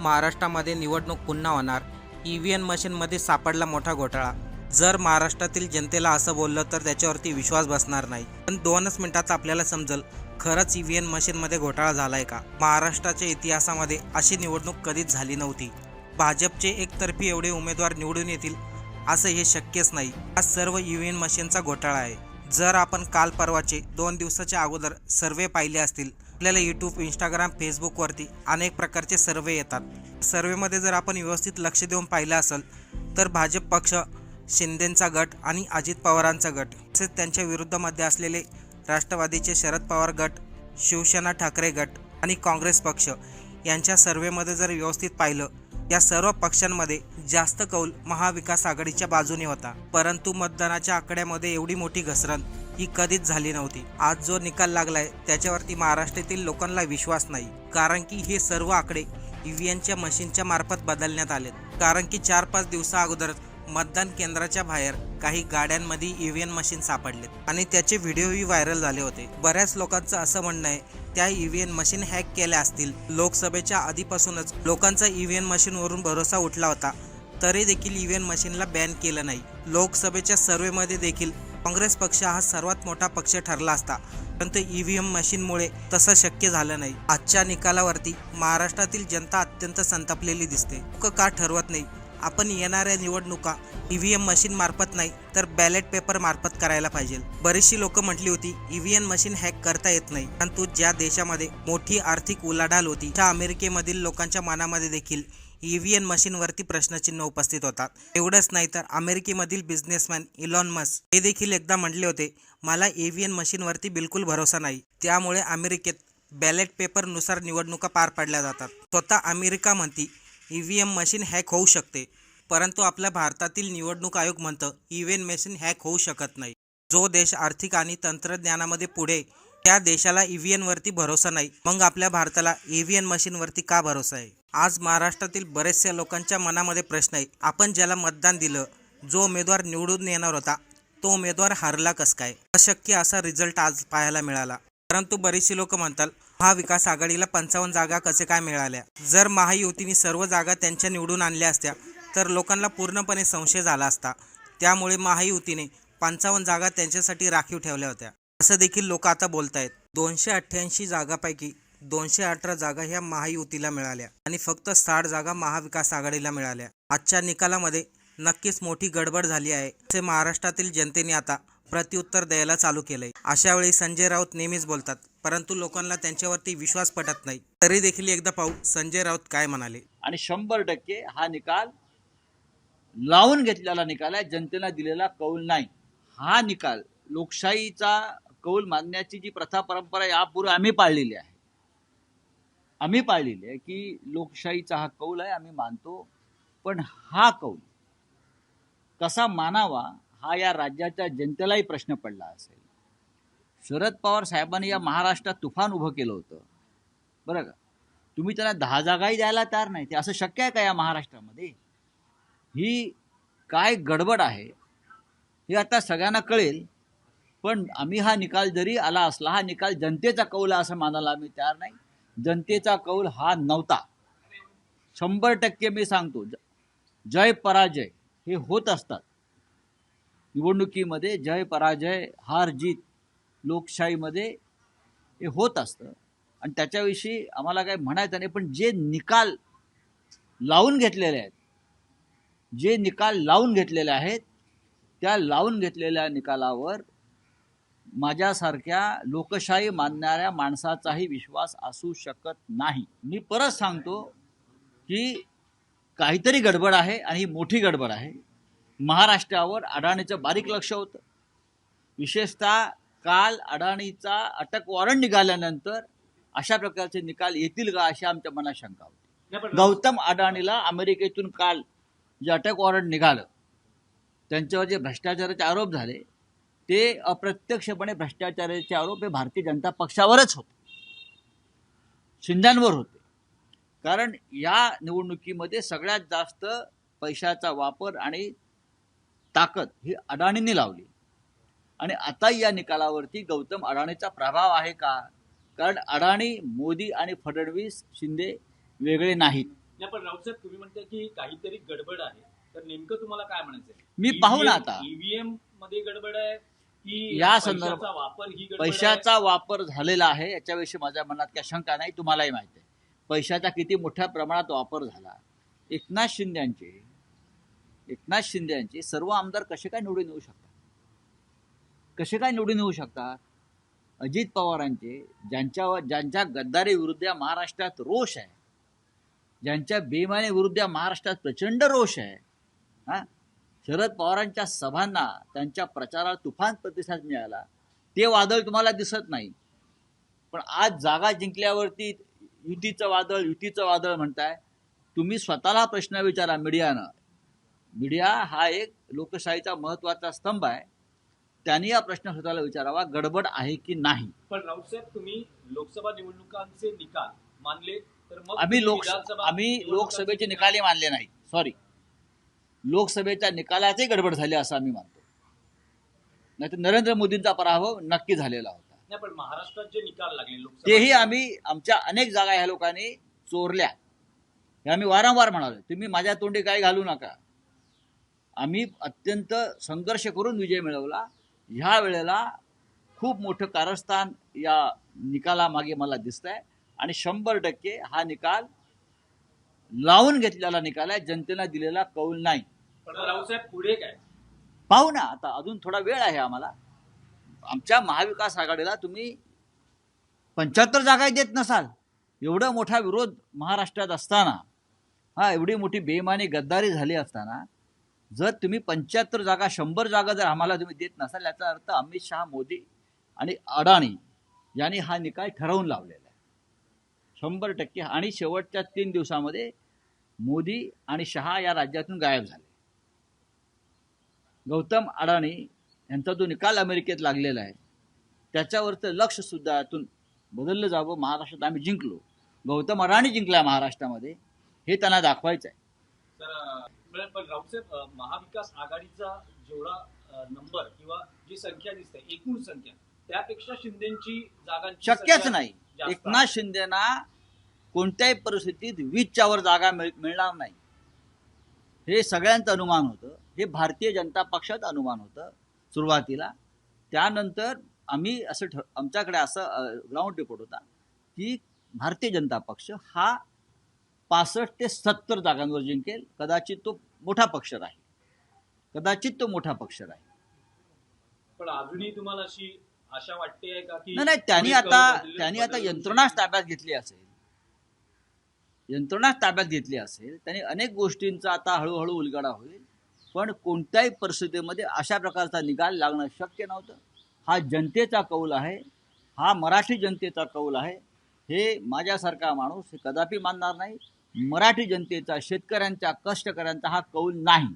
महाराष्ट्रामध्ये निवडणूक पुन्हा होणार. ई व्ही एम मशीनमध्ये सापडला मोठा घोटाळा. जर महाराष्ट्रातील जनतेला असं बोललं तर त्याच्यावरती विश्वास बसणार नाही. पण दोनच मिनिटात आपल्याला समजेल खरंच ई व्ही एम मशीनमध्ये घोटाळा झालाय का? महाराष्ट्राच्या इतिहासामध्ये अशी निवडणूक कधीच झाली नव्हती. भाजपचे एकतर्फी एवढे उमेदवार निवडून येतील असं हे शक्यच नाही. हा सर्व ई व्ही एम मशीनचा घोटाळा आहे. जर आपण काल परवाचे दोन दिवसाच्या अगोदर सर्वे पाहिले असतील आपल्याला यूट्यूब इंस्टाग्राम फेसबुकवरती अनेक प्रकारचे सर्वे येतात. सर्वेमध्ये जर आपण व्यवस्थित लक्ष देऊन पाहिलं असेल तर भाजप पक्ष शिंदेंचा गट आणि अजित पवारांचा गट. तसेच त्यांच्या विरुद्धमध्ये असलेले राष्ट्रवादीचे शरद पवार गट शिवसेना ठाकरे गट आणि काँग्रेस पक्ष यांच्या सर्वेमध्ये जर व्यवस्थित पाहिलं या सर्व पक्षांमध्ये जास्त कौल महाविकास आघाडीच्या बाजूने होता. परंतु मतदानाच्या आकड्यामध्ये एवढी मोठी घसरण ही कधीच झाली नव्हती. आज जो निकाल लागलाय त्याच्यावरती महाराष्ट्रातील लोकांना विश्वास नाही. कारण की हे सर्व आकडे ईव्हीएमच्या मशीनच्या मार्फत बदलण्यात आलेत. कारण की चार पाच दिवसा अगोदरच मतदान केंद्राच्या बाहेर काही गाड्यांमध्ये ईव्हीएम मशीन सापडलेत. आणि त्याचे व्हिडिओही व्हायरल झाले होते. बऱ्याच लोकांचं असं म्हणणं आहे त्या ईव्हीएम मशीन हॅक केल्या असतील. लोकसभेच्या आधीपासूनच लोकांचा ईव्हीएम मशीनवरून भरोसा उठला होता. तरी देखील ईव्हीएम मशीनला बॅन केलं नाही. लोकसभेच्या सर्वेमध्ये देखील काँग्रेस पक्ष हा सर्वात मोठा पक्ष ठरला असता. परंतु ई व्ही एम मशीनमुळे तसं शक्य झालं नाही. आजच्या निकालावरती महाराष्ट्रातील जनता अत्यंत संतापलेली दिसते. लोक का ठरवत नाही? आपण येणाऱ्या निवडणुका ई ईव्हीएम मशीन मार्फत नाही तर बॅलेट पेपर मार्फत करायला पाहिजे. बरीचशी लोक म्हटली होती ईव्हीएम मशीन हॅक करता येत नाही. परंतु ज्या देशामध्ये मोठी आर्थिक उलाढाल होती त्या अमेरिकेमधील लोकांच्या मनामध्ये देखील ईव्हीएम मशीनवरती प्रश्नचिन्ह उपस्थित होतात. एवढंच नाही तर अमेरिकेमधील बिझनेसमॅन इलॉन मस्क हे देखील एकदा म्हटले होते मला ईव्हीएम मशीनवरती बिलकुल भरोसा नाही. त्यामुळे अमेरिकेत बॅलेट पेपरनुसार निवडणुका पार पाडल्या जातात. स्वतः अमेरिका म्हणती e E V machine hack होऊ शकते परंतु आपल्या भारतातील निवडणूक आयोग म्हणतं ईव्हीएम व्ही मशीन हॅक होऊ शकत नाही. जो देश आर्थिक आणि तंत्रज्ञानामध्ये पुढे त्या देशाला ई व्ही एनवरती भरोसा नाही. मग आपल्या भारताला ईव्हीएम एन मशीनवरती का भरोसा आहे? आज महाराष्ट्रातील बरेचशा लोकांच्या मनामध्ये प्रश्न आहे आपण ज्याला मतदान दिलं जो उमेदवार निवडून येणार होता तो उमेदवार हरला कस काय? अशक्य असा रिझल्ट आज पाहायला मिळाला. परंतु बरीचशी लोक म्हणतात महाविकास आघाडीला पंचावन्न जागा कसे काय मिळाल्या? जर महायुतीने सर्व जागा त्यांच्या निवडून आणल्या असत्या तर लोकांना पूर्णपणे संशय झाला असता. त्यामुळे महायुतीने पंचावन्न जागा त्यांच्यासाठी राखीव ठेवल्या होत्या. असं देखील लोक आता बोलत आहेत दोनशे अठ्ठ्याऐंशी जागापैकी दोनशे अठरा जागा ह्या महायुतीला मिळाल्या आणि फक्त साठ जागा महाविकास आघाडीला मिळाल्या. आजच्या निकालामध्ये नक्कीच मोठी गडबड झाली आहे असे महाराष्ट्रातील जनतेने आता प्रत्युत्तर द्यायला चालू केलंय. अशा वेळी संजय राऊत नेहमीच बोलतात परंतु लोकांना त्यांच्यावरती विश्वास पटत नाही. तरी देखील एकदा पाहू संजय राऊत काय म्हणाले. आणि शंभर टक्के हा निकाल लावून घेतलेला निकाल आहे जनतेला दिलेला कौल नाही. हा निकाल लोकशाहीचा कौल मानण्याची जी प्रथा परंपरा यापूर्वी आम्ही पाळलेली आहे. आम्ही पाळलेली आहे की लोकशाहीचा हा कौल आहे आम्ही मानतो. पण हा कौल कसा मानावा हा या राज्याच्या जनतेलाही प्रश्न पडला असेल. शरद पवार साहेबांनी या महाराष्ट्रात तुफान उभं केलं होतं. बरं का? तुम्ही त्यांना दहा जागाही द्यायला तयार नाही. ते असं शक्य आहे का या महाराष्ट्रामध्ये? ही काय गडबड आहे हे आता सगळ्यांना कळेल. पण आम्ही हा निकाल जरी आला असला हा निकाल जनतेचा कौल आहे असं मानायला आम्ही तयार नाही. जनतेचा कौल हा नव्हता. शंभर टक्के मी सांगतो ज- जय पराजय हे होत असतात. निवडणुकीमध्ये जय पराजय हार जीत लोकशाहीमध्ये हे होत असतं. आणि त्याच्याविषयी आम्हाला काही म्हणायचं नाही पण जे निकाल लावून घेतलेले आहेत जे निकाल लावून घेतलेले आहेत त्या लावून घेतलेल्या निकालावर माझ्यासारख्या लोकशाही मानणाऱ्या माणसाचाही विश्वास असू शकत नाही. मी परत सांगतो की काहीतरी गडबड आहे आणि ही मोठी गडबड आहे. महाराष्ट्रावर अडाणीचं बारीक लक्ष होतं. विशेषतः काल अडाणीचा अटक वॉरंट निघाल्यानंतर अशा प्रकारचे निकाल येतील का अशी आमच्या मनात शंका होती. गौतम अडाणीला अमेरिकेतून काल जे अटक वॉरंट निघालं त्यांच्यावर जे भ्रष्टाचाराचे आरोप झाले ते अप्रत्यक्षपणे भ्रष्टाचाराचे आरोप हे भारतीय जनता पक्षावरच होते. शिंद्यांवर होते. कारण या निवडणुकीमध्ये सगळ्यात जास्त पैशाचा वापर आणि ताकद ही अडाणींनी लावली. आणि आता या निकालावरती गौतम अडाणीचा प्रभाव आहे का? कारण अडाणी मोदी आणि फडणवीस शिंदे वेगळे नाहीत. नाही पण राऊत साहेब तुम्ही म्हणताय की काहीतरी गडबड आहे. तर नेमकं तुम्हाला काय म्हणायचंय? मी पाहू ना आता. ईव्हीएममध्ये गडबड आहे? की या संदर्भात- वापर ही? पैशाचा वापर झालेला आहे याच्याविषयी माझ्या मनात काही शंका नाही तुम्हालाही माहिती आहे. पैशाचा किती मोठ्या प्रमाणात वापर झाला. एकनाथ शिंदेचे एकनाथ शिंदेचे सर्व आमदार कसे काय निवडून येऊ शकतात? कसे काय निवडून येऊ शकतात? अजित पवारांचे ज्यांच्यावर ज्यांच्या गद्दारी विरुद्ध या महाराष्ट्रात रोष आहे ज्यांच्या बेमाने विरुद्ध या महाराष्ट्रात प्रचंड रोष आहे हा? शरद पवारांच्या सभांना त्यांच्या प्रचाराला तुफान प्रतिसाद मिळाला. ते वादळ तुम्हाला दिसत नाही. पण आज जागा जिंकल्यावरती युतीचं वादळ युतीचं वादळ म्हणताय. तुम्ही स्वतःला प्रश्न विचारा मीडियानं. मीडिया हा एक लोकशाहीचा महत्त्वाचा स्तंभ आहे. त्यांनी हा प्रश्न स्वतःला विचारावा गडबड आहे की नाही? पण राऊत साहेब तुम्ही लोकसभा निवडणुकांचे निकाल मानले तर मग आम्ही तुम्ही लोक विधानसभा आम्ही लोकसभेचे निकालही मानले नाही. सॉरी लोकसभेच्या निकालाचे गडबड झाले असं आम्ही मानतो. नाही तर नरेंद्र मोदींचा पराभव नक्की झालेला होता. नाही पण महाराष्ट्रात जे निकाल लागले लोकसभा तेही आम्ही आमच्या अनेक जागा ह्या लोकांनी चोरल्या. हे आम्ही वारंवार म्हणालो तुम्ही माझ्या तोंडी काय घालू नका. आम्ही अत्यंत संघर्ष करून विजय मिळवला. ह्या वेळेला खूप मोठं कारस्थान या निकालामागे मला दिसत आहे आणि शंभर टक्के हा निकाल लावून घेतलेला निकाल आहे. जनतेला दिलेला कौल नाही. पुढे काय? पाहू ना आता अजून थोडा वेळ आहे आम्हाला. आमच्या महाविकास आघाडीला तुम्ही पंच्याहत्तर जागाही देत नसाल. एवढा मोठा विरोध महाराष्ट्रात असताना हा एवढी मोठी बेमानी गद्दारी झाली असताना जर तुम्ही पंच्याहत्तर जागा शंभर जागा जर आम्हाला तुम्ही देत नसाल याचा अर्थ अमित शहा मोदी आणि अडाणी यांनी हा निकाल ठरवून लावलेला आहे. शंभर टक्के आणि शेवटच्या तीन दिवसामध्ये मोदी आणि शहा या राज्यातून गायब झाले. गौतम अडाणी यांचा जो निकाल अमेरिकेत लागलेला आहे त्याच्यावरचं लक्ष सुद्धा यातून बदललं जावं महाराष्ट्रात आम्ही जिंकलो. गौतम अडाणी जिंकला महाराष्ट्रामध्ये हे त्यांना दाखवायचं आहे. पण पण राऊत साहेब अं, महाविकास आघाडीचा जेवढा नंबर किंवा जी संख्या दिसते एकूण संख्या त्यापेक्षा शिंदेची जागांची शक्यच नाही. एकनाथ. शिंदेना कोणत्याही परिस्थितीत वीसच्या वर जागा मिळ मिळणार नाही. हे सगळ्यांचं अनुमान होतं. हे भारतीय जनता पक्षाचं अनुमान होतं सुरुवातीला. त्यानंतर आम्ही असं ठ आमच्याकडे असं ग्राउंड रिपोर्ट होता की भारतीय जनता पक्ष हा पासष्ट ते सत्तर जागांवर जिंकेल. कदाचित तो मोठा पक्ष राहील. कदाचित तो मोठा पक्ष राहील. पण अजूनही तुम्हाला अशी आशा वाटते का की नाही नाही त्यांनी आता त्यांनी आता यंत्रणाच? ताब्यात घेतली असेल. यंत्रणाच ताब्यात घेतली असेल त्याने अनेक गोष्टींचा आता हळूहळू उलगडा होईल. पण कोणत्याही परिस्थितीमध्ये अशा प्रकारचा निकाल लागणं शक्य नव्हतं. हा जनतेचा कौल आहे. हा मराठी जनतेचा कौल आहे. हे माझ्यासारखा माणूस हे कदापि मानणार नाही. मराठी जनतेचा शेतकऱ्यांच्या कष्टकऱ्यांचा हा कौल नाही.